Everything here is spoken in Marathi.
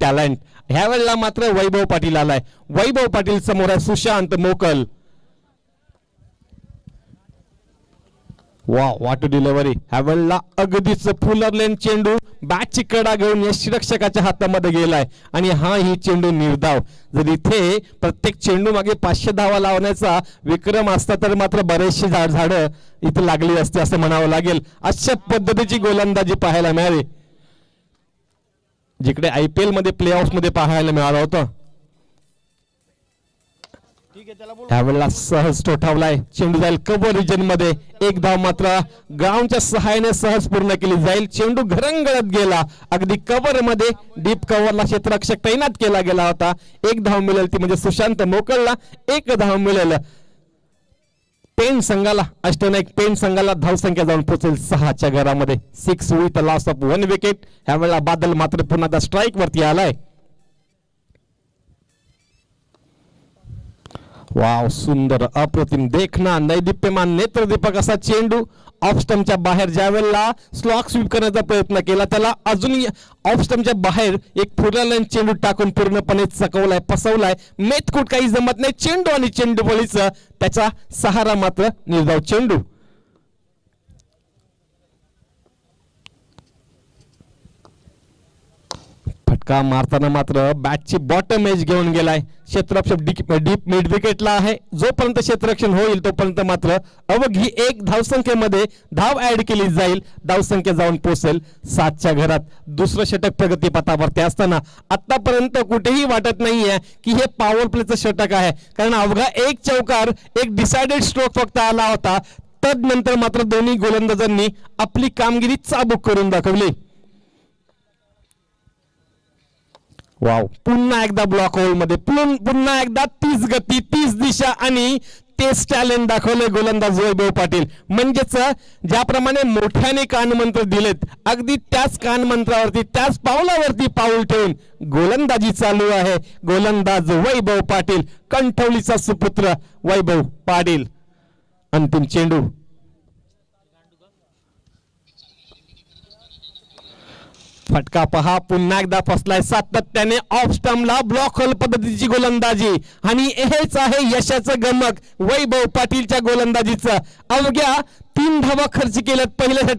टॅलेंट ह्या वेळेला मात्र वैभव पाटील आलाय. वैभव पाटील समोर आहे सुशांत मोकल. वा वाट डिलिव्हरी ह्या वेळेला अगदीच फुलरलेन चेंडू बॅटची कडा घेऊन यष्टिरक्षकाच्या हातामध्ये गेलाय. आणि हा ही चेंडू निर्धाव. जर इथे प्रत्येक चेंडू मागे पाचशे धावा लावण्याचा विक्रम असता तर मात्र बरेचशी झाड झाडं इथे लागली असते असं म्हणावं लागेल. अशा पद्धतीची गोलंदाजी पाहायला मिळाली. जिकडे आय पी एलमध्ये प्ले ऑफमध्ये पाहायला मिळालं होतं. त्यावेळेला सहज ठोठावलाय चेंडू जाईल कव्हर रिजनमध्ये. एक धाव मात्र ग्राउंडच्या सहाय्याने सहज पूर्ण केली जाईल. चेंडू घरंगळत गेला. अगदी कव्हरमध्ये डीप कव्हरला क्षेत्ररक्षक तैनात केला गेला होता. एक धाव मिळेल ती म्हणजे सुशांत मोकळला. एक धाव मिळेल पेन संघाला अष्टनायक पेन संघाला धावसंख्या जाऊन पोहोचेल सहाच्या घरामध्ये. Six with loss of one wicket ह्या वेळेला बादल मात्र पुन्हा स्ट्राईक वरती आलाय. वाव सुंदर अप्रतिम देखना नैदिप्यमान नेत्रदीपक असा चेंडू ऑफस्टमच्या बाहेर ज्या वेळेला स्लॉक स्वीप करण्याचा प्रयत्न केला त्याला अजून ऑफस्टमच्या बाहेर एक फुलालन चेंडू टाकून पूर्णपणे चकवलाय पसवलाय. मेतकूट काही जमत नाही चेंडू आणि चेंडू बळीचा त्याचा सहारा मात्र निर्धाव चेंडू. का मारताना मात्र बॅटची बॉटम एज घेऊन गेलाय. क्षेत्ररक्षक डीप डीप मिड विकेटला आहे. जोपर्यंत क्षेत्ररक्षण होईल तोपर्यंत मात्र अवघी एक धावसंख्येमध्ये धाव ऍड केली जाईल. धावसंख्या जाऊन पोहोचेल सातच्या घरात. दुसरं षटक प्रगतीपथावरती असताना आतापर्यंत कुठेही वाटत नाहीये की हे पॉवर प्लेचं षटक आहे. कारण अवघा एक चौकार एक डिसाइडेड स्ट्रोक फक्त आला होता. तदनंतर मात्र दोन्ही गोलंदाजांनी आपली कामगिरी चाबूक करून दाखवली. वाव पुन्हा एकदा ब्लॉक होलमध्ये. पुन्हा एकदा तीच गती तीच दिशा आणि तेच टॅलेंट दाखवले गोलंदाज वैभव पाटील. म्हणजेच ज्याप्रमाणे मोठ्याने कानमंत्र दिलेत अगदी त्याच कानमंत्रावरती त्याच पावलावरती पाऊल ठेवून गोलंदाजी चालू आहे. गोलंदाज वैभव पाटील कंठवलीचा सुपुत्र वैभव पाटील. अंतिम चेंडू. फटका पहा. पुन्हा एकदा फसलाय सातत्याने. ऑफ स्टंपला ब्लॉक होल पद्धतीची गोलंदाजी. आणि हेच आहे यशाचं गमक. वैभव पाटीलच्या गोलंदाजीचं. अवघ्या तीन धावा खर्च केल्यात पहिल्यासाठी